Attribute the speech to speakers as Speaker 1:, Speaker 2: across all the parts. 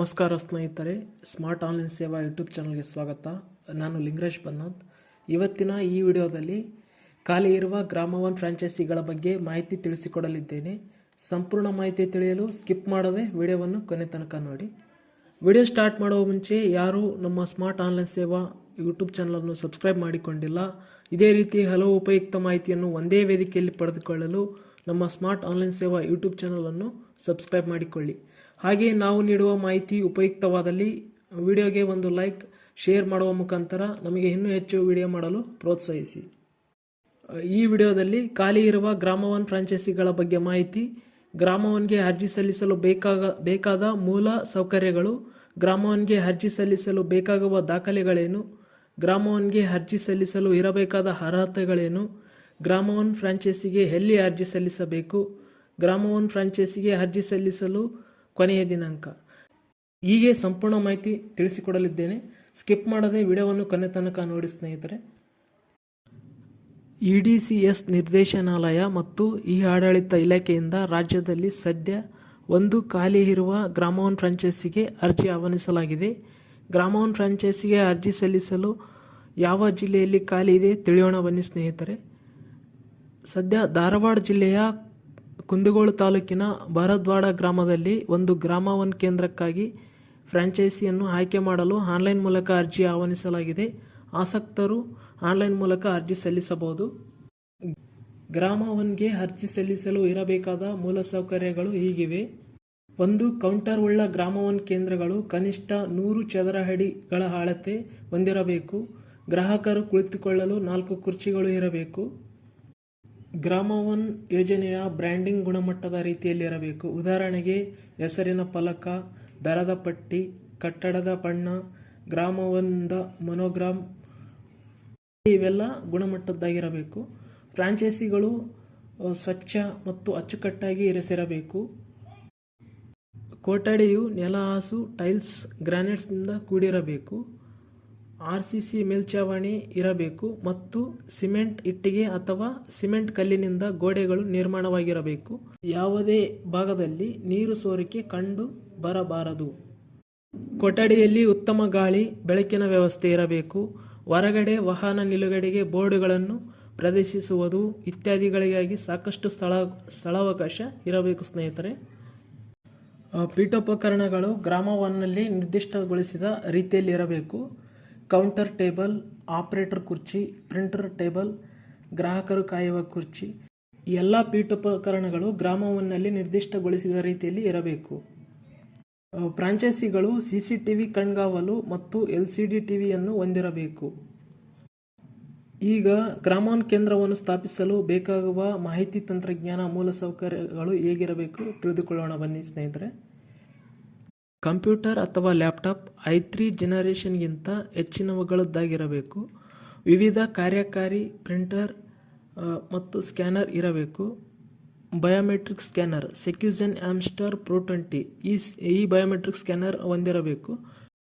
Speaker 1: ನಮಸ್ಕಾರ ಸ್ನೇಹಿತರೆ, smart online Seva YouTube ಚಾನಲ್ಗೆ ಸ್ವಾಗತ. ನಾನು ಲಿಂಗರಾಜ್ ಬನ್ನೋದ್ ಇವತ್ತಿನ ಈ ವಿಡಿಯೋದಲ್ಲಿ ಖಾಲಿ ಇರುವ ಗ್ರಾಮ ಒನ್ ಫ್ರಾಂಚೈಸಿಗಳ ಬಗ್ಗೆ ಮಾಹಿತಿ ತಿಳಿಸಿಕೊಡಲಿದ್ದೇನೆ. ಸಂಪೂರ್ಣ ಮಾಹಿತಿ ತಿಳಿಯಲು ಸ್ಕಿಪ್ ಮಾಡದೆ ವಿಡಿಯೋವನ್ನು ಕೊನೆ ತನಕ ನೋಡಿ. ವಿಡಿಯೋ ಸ್ಟಾರ್ಟ್ ಮಾಡುವ ಮುಂಚೆ ಯಾರು ನಮ್ಮ ಸ್ಮಾರ್ಟ್ ಆನ್ಲೈನ್ ಸೇವಾ ಯೂಟ್ಯೂಬ್ ಚಾನಲನ್ನು ಸಬ್ಸ್ಕ್ರೈಬ್ ಮಾಡಿಕೊಂಡಿಲ್ಲ. ಇದೇ ರೀತಿ ಹಲವು ಉಪಯುಕ್ತ ಮಾಹಿತಿಯನ್ನು ಒಂದೇ ವೇದಿಕೆಯಲ್ಲಿ ಪಡೆದುಕೊಳ್ಳಲು ನಮ್ಮ ಸ್ಮಾರ್ಟ್ ಆನ್ಲೈನ್ ಸೇವಾ ಯೂಟ್ಯೂಬ್ ಚಾನಲನ್ನು ಸಬ್ಸ್ಕ್ರೈಬ್ ಮಾಡಿಕೊಳ್ಳಿ. ಹಾಗೆ ನಾವು ನೀಡುವ ಮಾಹಿತಿ ಉಪಯುಕ್ತವಾದಲ್ಲಿ ವಿಡಿಯೋಗೆ ಒಂದು ಲೈಕ್ ಶೇರ್ ಮಾಡುವ ಮುಖಾಂತರ ನಮಗೆ ಇನ್ನೂ ಹೆಚ್ಚು ವಿಡಿಯೋ ಮಾಡಲು ಪ್ರೋತ್ಸಾಹಿಸಿ. ಈ ವಿಡಿಯೋದಲ್ಲಿ ಖಾಲಿ ಇರುವ ಗ್ರಾಮ ಒನ್ ಫ್ರಾಂಚೈಸಿಗಳ ಬಗ್ಗೆ ಮಾಹಿತಿ, ಗ್ರಾಮ ಒನ್ಗೆ ಅರ್ಜಿ ಸಲ್ಲಿಸಲು ಬೇಕಾಗ, ಬೇಕಾದ ಮೂಲ ಸೌಕರ್ಯಗಳು, ಗ್ರಾಮ ಒನ್ಗೆ ಅರ್ಜಿ ಸಲ್ಲಿಸಲು ಬೇಕಾಗುವ ದಾಖಲೆಗಳೇನು, ಗ್ರಾಮ ಒನ್ಗೆ ಅರ್ಜಿ ಸಲ್ಲಿಸಲು ಇರಬೇಕಾದ ಅರ್ಹತೆಗಳೇನು, ಗ್ರಾಮ ಒನ್ ಫ್ರಾಂಚೈಸಿಗೆ ಎಲ್ಲಿ ಅರ್ಜಿ ಸಲ್ಲಿಸಬೇಕು ಗ್ರಾಮ ಒನ್ ಫ್ರಾಂಚೈಸಿಗೆ ಅರ್ಜಿ ಸಲ್ಲಿಸಲು ಕೊನೆಯ ದಿನಾಂಕ. ಹೀಗೆ ಸಂಪೂರ್ಣ ಮಾಹಿತಿ ತಿಳಿಸಿಕೊಡಲಿದ್ದೇನೆ. ಸ್ಕಿಪ್ ಮಾಡದೆ ವಿಡಿಯೋವನ್ನು ಕೊನೆ ತನಕ ನೋಡಿ ಸ್ನೇಹಿತರೆ. ಇ ಡಿ ಸಿ ಎಸ್ ನಿರ್ದೇಶನಾಲಯ ಮತ್ತು ಈ ಆಡಳಿತ ಇಲಾಖೆಯಿಂದ ರಾಜ್ಯದಲ್ಲಿ ಸದ್ಯ ಒಂದು ಖಾಲಿ ಇರುವ ಗ್ರಾಮವನ್ ಫ್ರಾಂಚೈಸಿಗೆ ಅರ್ಜಿ ಆಹ್ವಾನಿಸಲಾಗಿದೆ. ಗ್ರಾಮವನ್ ಫ್ರಾಂಚೈಸಿಗೆ ಅರ್ಜಿ ಸಲ್ಲಿಸಲು ಯಾವ ಜಿಲ್ಲೆಯಲ್ಲಿ ಖಾಲಿ ಇದೆ ತಿಳಿಯೋಣ ಬನ್ನಿ ಸ್ನೇಹಿತರೆ. ಸದ್ಯ ಧಾರವಾಡ ಜಿಲ್ಲೆಯ ಕುಂದಗೋಳ ತಾಲೂಕಿನ ಭರದ್ವಾಡ ಗ್ರಾಮದಲ್ಲಿ ಒಂದು ಗ್ರಾಮ ಒನ್ ಕೇಂದ್ರಕ್ಕಾಗಿ ಫ್ರಾಂಚೈಸಿಯನ್ನು ಆಯ್ಕೆ ಮಾಡಲು ಆನ್ಲೈನ್ ಮೂಲಕ ಅರ್ಜಿ ಆಹ್ವಾನಿಸಲಾಗಿದೆ. ಆಸಕ್ತರು ಆನ್ಲೈನ್ ಮೂಲಕ ಅರ್ಜಿ ಸಲ್ಲಿಸಬಹುದು. ಗ್ರಾಮ ಒನ್ಗೆ ಅರ್ಜಿ ಸಲ್ಲಿಸಲು ಇರಬೇಕಾದ ಮೂಲಸೌಕರ್ಯಗಳು ಹೀಗಿವೆ. ಒಂದು ಕೌಂಟರ್ ಉಳ್ಳ ಗ್ರಾಮ ಒನ್ ಕೇಂದ್ರಗಳು ಕನಿಷ್ಠ ನೂರು ಚದರ ಅಡಿಗಳ ಅಳತೆ ಹೊಂದಿರಬೇಕು. ಗ್ರಾಹಕರು ಕುಳಿತುಕೊಳ್ಳಲು ನಾಲ್ಕು ಕುರ್ಚಿಗಳು ಇರಬೇಕು. ಗ್ರಾಮ ಒನ್ ಯೋಜನೆಯ ಬ್ರ್ಯಾಂಡಿಂಗ್ ಗುಣಮಟ್ಟದ ರೀತಿಯಲ್ಲಿರಬೇಕು ಉದಾಹರಣೆಗೆ, ಹೆಸರಿನ ಫಲಕ, ದರದ ಪಟ್ಟಿ, ಕಟ್ಟಡದ ಬಣ್ಣ, ಗ್ರಾಮವನ್ದ ಮೊನೋಗ್ರಾಮ್ ಇವೆಲ್ಲ ಗುಣಮಟ್ಟದ್ದಾಗಿರಬೇಕು. ಫ್ರಾಂಚೈಸಿಗಳು ಸ್ವಚ್ಛ ಮತ್ತು ಅಚ್ಚುಕಟ್ಟಾಗಿ ಇರಿಸಿರಬೇಕು. ಕೊಠಡಿಯು ನೆಲಹಾಸು ಟೈಲ್ಸ್, ಗ್ರಾನೈಟ್ಸ್ನಿಂದ ಕೂಡಿರಬೇಕು. ಆರ್ ಸಿ ಸಿ ಮೇಲ್ಛಾವಣಿ ಇರಬೇಕು ಮತ್ತು ಸಿಮೆಂಟ್ ಇಟ್ಟಿಗೆ ಅಥವಾ ಸಿಮೆಂಟ್ ಕಲ್ಲಿನಿಂದ ಗೋಡೆಗಳು ನಿರ್ಮಾಣವಾಗಿರಬೇಕು. ಯಾವುದೇ ಭಾಗದಲ್ಲಿ ನೀರು ಸೋರಿಕೆ ಕಂಡು ಬರಬಾರದು. ಕೊಠಡಿಯಲ್ಲಿ ಉತ್ತಮ ಗಾಳಿ, ಬೆಳಕಿನ ವ್ಯವಸ್ಥೆ ಇರಬೇಕು. ಹೊರಗಡೆ ವಾಹನ ನಿಲುಗಡೆಗೆ ಬೋರ್ಡುಗಳನ್ನು ಪ್ರದರ್ಶಿಸುವುದು ಇತ್ಯಾದಿಗಳಿಗಾಗಿ ಸಾಕಷ್ಟು ಸ್ಥಳ, ಸ್ಥಳಾವಕಾಶ ಇರಬೇಕು ಸ್ನೇಹಿತರೆ. ಪೀಠೋಪಕರಣಗಳು ಗ್ರಾಮವನ್ನಲ್ಲಿ ನಿರ್ದಿಷ್ಟಗೊಳಿಸಿದ ರೀತಿಯಲ್ಲಿ ಇರಬೇಕು. ಕೌಂಟರ್ ಟೇಬಲ್, ಆಪರೇಟರ್ ಕುರ್ಚಿ, ಪ್ರಿಂಟರ್ ಟೇಬಲ್, ಗ್ರಾಹಕರು ಕಾಯುವ ಕುರ್ಚಿ ಎಲ್ಲ ಪೀಠೋಪಕರಣಗಳು ಗ್ರಾಮವನ್ನಲ್ಲಿ ನಿರ್ದಿಷ್ಟಗೊಳಿಸಿದ ರೀತಿಯಲ್ಲಿ ಇರಬೇಕು. ಫ್ರಾಂಚೈಸಿಗಳು ಸಿ ಸಿ ಟಿ ವಿ ಕಣ್ಗಾವಲು ಮತ್ತು ಎಲ್ ಸಿ ಡಿ ಟಿವಿಯನ್ನು ಹೊಂದಿರಬೇಕು. ಈಗ ಗ್ರಾಮೋನ್ ಕೇಂದ್ರವನ್ನು ಸ್ಥಾಪಿಸಲು ಬೇಕಾಗುವ ಮಾಹಿತಿ ತಂತ್ರಜ್ಞಾನ ಮೂಲಸೌಕರ್ಯಗಳು ಹೇಗಿರಬೇಕು ತಿಳಿದುಕೊಳ್ಳೋಣ ಬನ್ನಿ ಸ್ನೇಹಿತರೆ. ಕಂಪ್ಯೂಟರ್ ಅಥವಾ ಲ್ಯಾಪ್ಟಾಪ್ ಐ ತ್ರೀ ಜನರೇಷನ್ಗಿಂತ ಹೆಚ್ಚಿನವುಗಳದ್ದಾಗಿರಬೇಕು. ವಿವಿಧ ಕಾರ್ಯಕಾರಿ ಪ್ರಿಂಟರ್ ಮತ್ತು ಸ್ಕ್ಯಾನರ್ ಇರಬೇಕು. Biometric scanner, SecuGen Hamster Pro twenty, ಈ ಈ ಬಯೋಮೆಟ್ರಿಕ್ ಸ್ಕ್ಯಾನರ್ ಹೊಂದಿರಬೇಕು.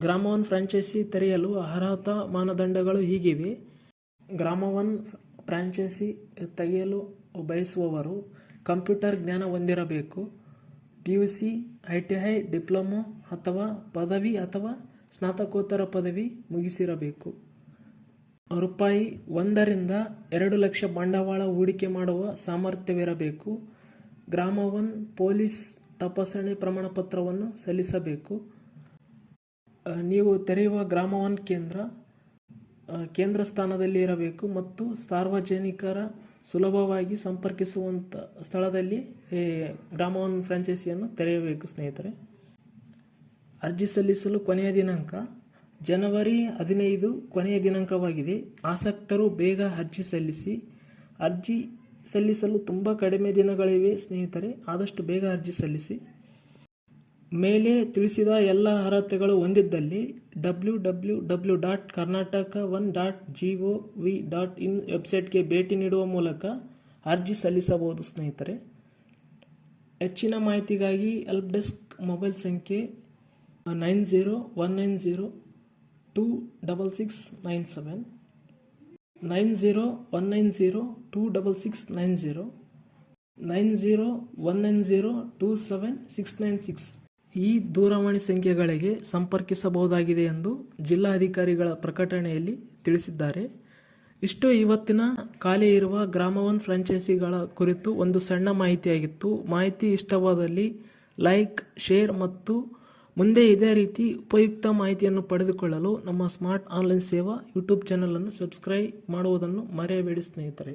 Speaker 1: ಗ್ರಾಮ ಒನ್ ಫ್ರಾಂಚೈಸಿ ತೆರೆಯಲು ಅರ್ಹತಾ ಮಾನದಂಡಗಳು ಹೀಗಿವೆ. ಗ್ರಾಮ ಒನ್ ಫ್ರಾಂಚೈಸಿ ತೆಗೆಯಲು ಬಯಸುವವರು ಕಂಪ್ಯೂಟರ್ ಜ್ಞಾನ ಹೊಂದಿರಬೇಕು. U C I T I diploma ಅಥವಾ ಪದವಿ ಅಥವಾ ಸ್ನಾತಕೋತ್ತರ ಪದವಿ ಮುಗಿಸಿರಬೇಕು. ರೂಪಾಯಿ ಒಂದರಿಂದ ಎರಡು ಲಕ್ಷ ಬಂಡವಾಳ ಹೂಡಿಕೆ ಮಾಡುವ ಸಾಮರ್ಥ್ಯವಿರಬೇಕು. ಗ್ರಾಮ ಒನ್ ಪೊಲೀಸ್ ತಪಾಸಣೆ ಪ್ರಮಾಣಪತ್ರವನ್ನು ಸಲ್ಲಿಸಬೇಕು. ನೀವು ತೆರೆಯುವ ಗ್ರಾಮ ಒನ್ ಕೇಂದ್ರ ಕೇಂದ್ರ ಸ್ಥಾನದಲ್ಲಿ ಇರಬೇಕು ಮತ್ತು ಸಾರ್ವಜನಿಕರ ಸುಲಭವಾಗಿ ಸಂಪರ್ಕಿಸುವಂಥ ಸ್ಥಳದಲ್ಲಿ ಈ ಗ್ರಾಮ ಒನ್ ಫ್ರಾಂಚೈಸಿಯನ್ನು ತೆರೆಯಬೇಕು ಸ್ನೇಹಿತರೆ. ಅರ್ಜಿ ಸಲ್ಲಿಸಲು ಕೊನೆಯ ದಿನಾಂಕ ಜನವರಿ ಹದಿನೈದು ಕೊನೆಯ ದಿನಾಂಕವಾಗಿದೆ. ಆಸಕ್ತರು ಬೇಗ ಅರ್ಜಿ ಸಲ್ಲಿಸಿ, ಅರ್ಜಿ ಸಲ್ಲಿಸಲು ತುಂಬ ಕಡಿಮೆ ದಿನಗಳಿವೆ ಸ್ನೇಹಿತರೆ. ಆದಷ್ಟು ಬೇಗ ಅರ್ಜಿ ಸಲ್ಲಿಸಿ. ಮೇಲೆ ತಿಳಿಸಿದ ಎಲ್ಲ ಅರ್ಹತೆಗಳು ಹೊಂದಿದ್ದಲ್ಲಿ W W W dot Karnataka one dot G O V dot in ವೆಬ್ಸೈಟ್ಗೆ ಭೇಟಿ ನೀಡುವ ಮೂಲಕ ಅರ್ಜಿ ಸಲ್ಲಿಸಬಹುದು, ಸ್ನೇಹಿತರೆ. ಹೆಚ್ಚಿನ ಮಾಹಿತಿಗಾಗಿ ಹೆಲ್ಪ್ ಡೆಸ್ಕ್ ಮೊಬೈಲ್ ಸಂಖ್ಯೆ nine zero one nine zero two double six nine seven, nine zero one nine zero two double six nine zero nine zero one nine zero two seven six nine six. ಈ ದೂರವಾಣಿ ಸಂಖ್ಯೆಗಳಿಗೆ ಸಂಪರ್ಕಿಸಬಹುದಾಗಿದೆ ಎಂದು ಜಿಲ್ಲಾಧಿಕಾರಿಗಳ ಪ್ರಕಟಣೆಯಲ್ಲಿ ತಿಳಿಸಿದ್ದಾರೆ. ಇಷ್ಟು ಇವತ್ತಿನ ಖಾಲಿ ಇರುವ ಗ್ರಾಮ ಒನ್ ಫ್ರಾಂಚೈಸಿಗಳ ಕುರಿತು ಒಂದು ಸಣ್ಣ ಮಾಹಿತಿಯಾಗಿತ್ತು. ಮಾಹಿತಿ ಇಷ್ಟವಾದಲ್ಲಿ ಲೈಕ್, ಶೇರ್ ಮತ್ತು ಮುಂದೆ ಇದೇ ರೀತಿ ಉಪಯುಕ್ತ ಮಾಹಿತಿಯನ್ನು ಪಡೆದುಕೊಳ್ಳಲು ನಮ್ಮ ಸ್ಮಾರ್ಟ್ ಆನ್ಲೈನ್ ಸೇವಾ ಯೂಟ್ಯೂಬ್ ಚಾನಲನ್ನು ಸಬ್ಸ್ಕ್ರೈಬ್ ಮಾಡುವುದನ್ನು ಮರೆಯಬೇಡಿ ಸ್ನೇಹಿತರೆ.